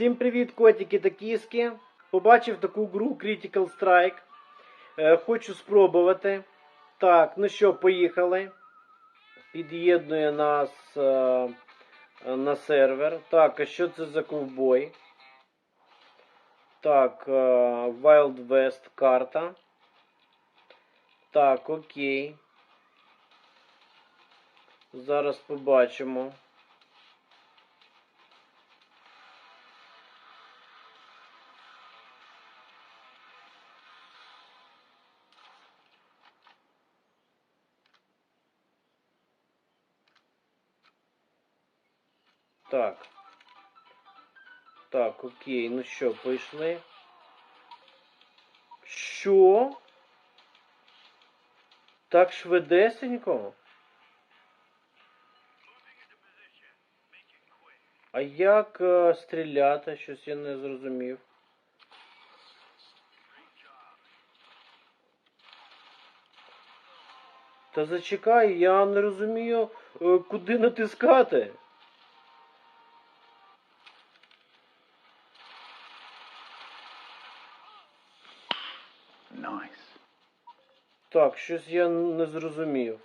Всім привіт, котики та кіски. Побачив таку гру Critical Strike. Е, хочу спробувати. Так, ну що, поїхали. Під'єднує нас е, на сервер. Так, а що це за ковбой? Так, е, Wild West карта. Так, окей. Зараз побачимо. Так. Так, окей, ну що, пішли. Що? Так швидесенько? А як е, стріляти? Щось я не зрозумів. Та зачекай, я не розумію, е, куди натискати. Так, щось я не зрозумів.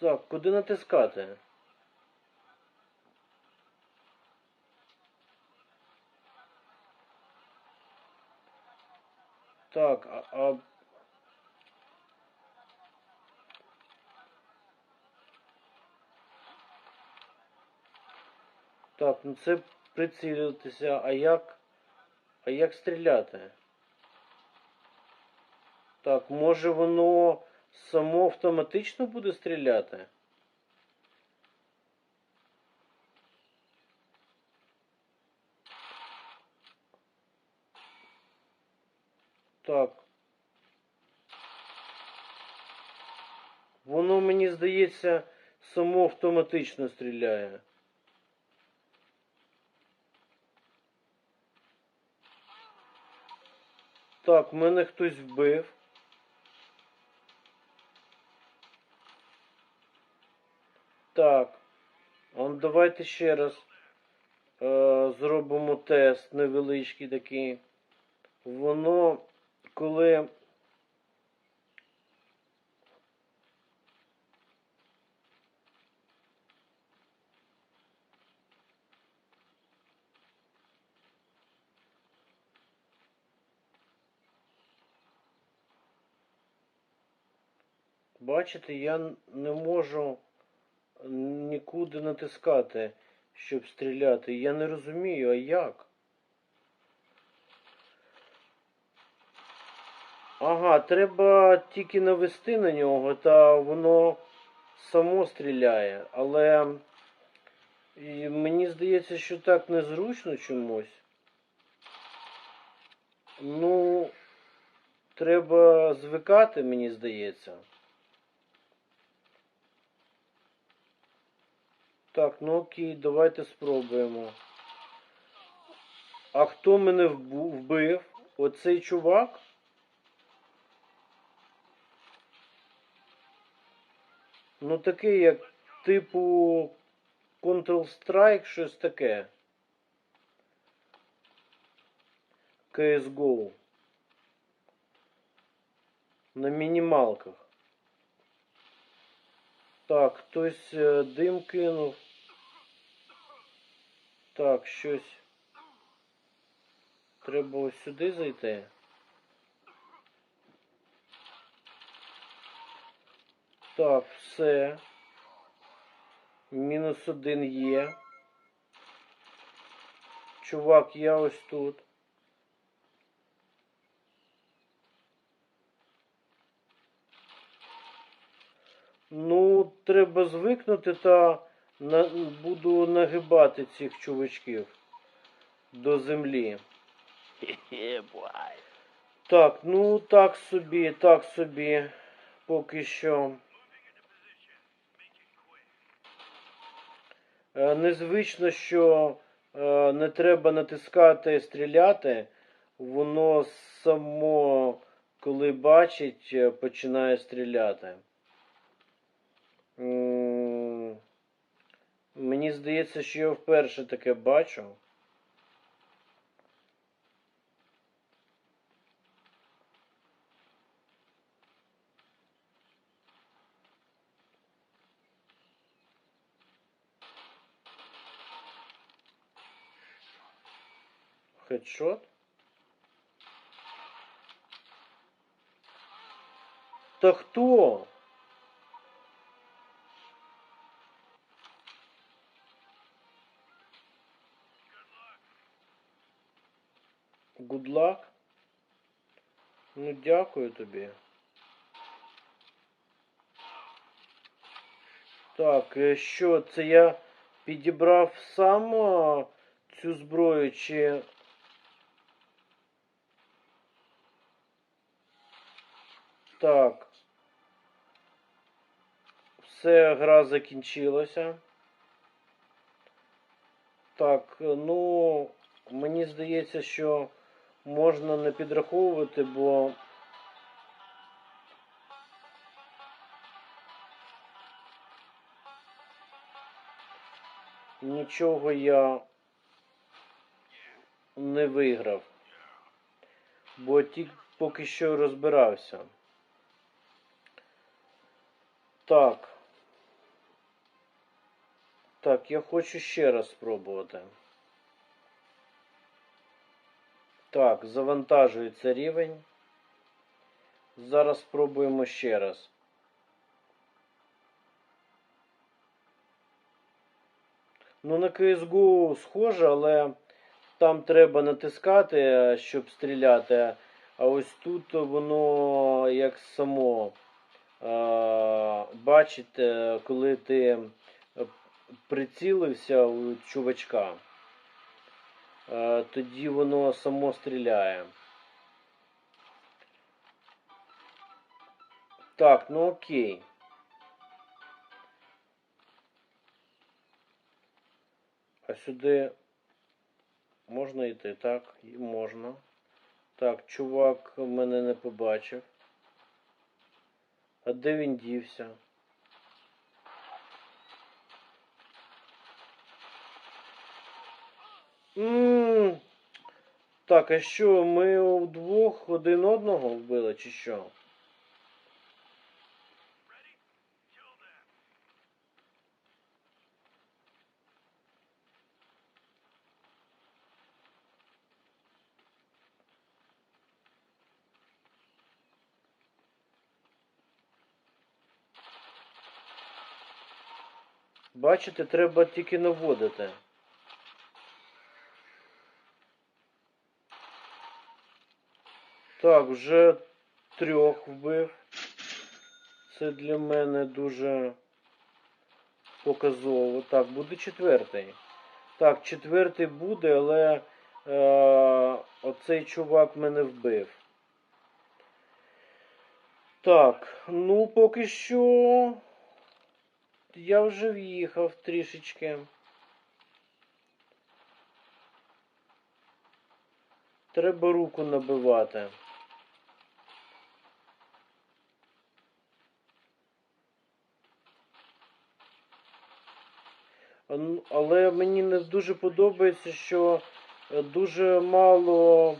Так, куди натискати? Так, а, а... Так, ну це прицілюватися, а як. А як стріляти? Так, може воно само автоматично буде стріляти? Так. Воно, мені здається, само автоматично стріляє. Так, мене хтось вбив. Так. А ну, давайте ще раз е, зробимо тест невеличкий такий. Воно, коли. Бачите, я не можу нікуди натискати, щоб стріляти. Я не розумію, а як? Ага, треба тільки навести на нього, та воно само стріляє. Але мені здається, що так незручно чомусь. Ну, треба звикати, мені здається. Так, ну окей, давайте спробуємо. А хто мене вбив? Оцей чувак? Ну такий, як типу Counter-Strike, щось таке. CSGO. На мінімалках. Так, хтось е, дим кинув. Так, щось. Треба ось сюди зайти. Так, все. Мінус один є. Чувак, я ось тут. Ну, треба звикнути та на, буду нагибати цих чувачків до землі. Так, ну так собі, так собі. Поки що. Е, Незвично, що е, не треба натискати стріляти. Воно само, коли бачить, е, починає стріляти. Мені здається, що я вперше таке бачу. Хедшот? Та хто? Good luck. Ну, дякую тобі. Так, е, що, це я підібрав сам цю зброю, чи. Так. Все, гра закінчилася. Так, ну, мені здається, що можна не підраховувати, бо нічого я не виграв. Бо тільки поки що розбирався. Так. Так, я хочу ще раз спробувати. Так, завантажується рівень. Зараз спробуємо ще раз. Ну, на CSGO схоже, але там треба натискати, е, щоб стріляти. А ось тут воно як само. е, Бачите, коли ти е, прицілився у чувачка, тоді воно само стріляє. Так, ну окей. А сюди можна йти? Так, і можна. Так, чувак мене не побачив. А де він дівся? М, Так, а що, ми вдвох один одного вбили, чи що? Бачите, треба тільки наводити. Так, вже трьох вбив. Це для мене дуже показово. Так, буде четвертий. Так, четвертий буде, але е, оцей чувак мене вбив. Так, ну поки що я вже в'їхав трішечки. Треба руку набивати. Але мені не дуже подобається, що е, дуже мало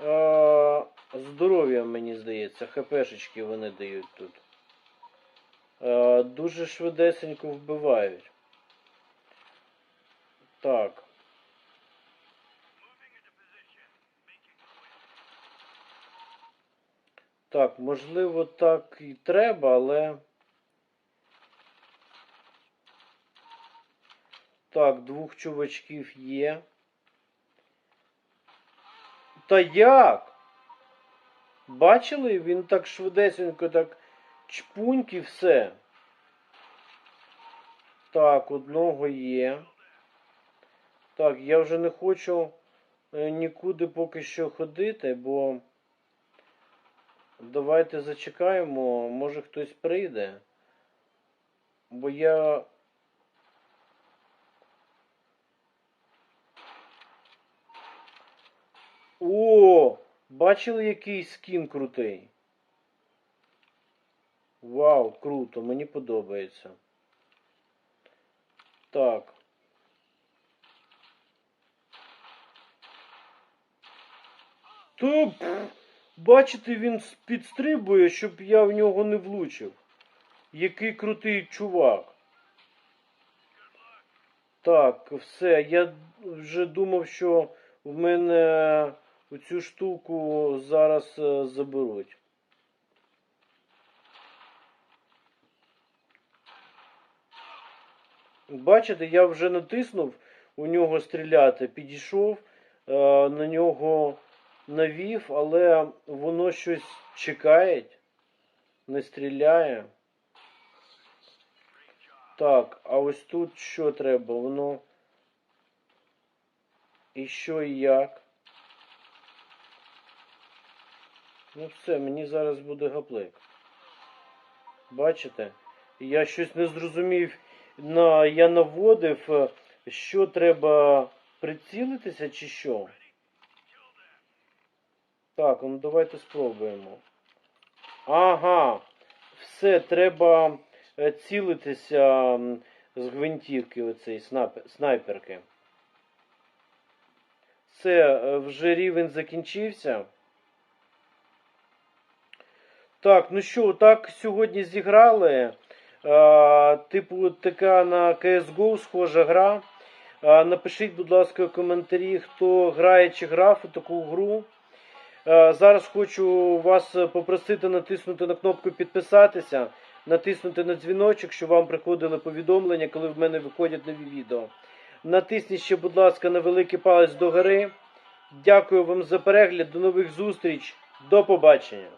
е, здоров'я, мені здається, хпшечки вони дають тут. Е, дуже швидесенько вбивають. Так. Так, можливо, так і треба, але. Так, двох чувачків є. Та як? Бачили? Він так швидесенько, так чпуньк і все. Так, одного є. Так, я вже не хочу е, нікуди поки що ходити, бо давайте зачекаємо, може хтось прийде. Бо я. О! Бачили який скін крутий? Вау, круто, мені подобається. Так. Та, бачите, він підстрибує, щоб я в нього не влучив. Який крутий чувак. Так, все, я вже думав, що в мене цю штуку зараз е, заберуть. Бачите, я вже натиснув у нього стріляти, підійшов, е, на нього навів, але воно щось чекає, не стріляє. Так, а ось тут що треба? Воно. І що і як? Ну все, мені зараз буде гаплик. Бачите? Я щось не зрозумів. На, я наводив, е, що треба прицілитися чи що? Так, ну давайте спробуємо. Ага, все, треба е, цілитися з гвинтівки снайпер- снайперки. Все, е, вже рівень закінчився. Так, ну що, так сьогодні зіграли. Е, типу, така на CSGO схожа гра. Е, напишіть, будь ласка, в коментарі, хто грає чи грав у таку гру. Е, Зараз хочу вас попросити натиснути на кнопку підписатися, натиснути на дзвіночок, щоб вам приходили повідомлення, коли в мене виходять нові відео. Натисніть ще, будь ласка, на великий палець догори. Дякую вам за перегляд. До нових зустріч. До побачення.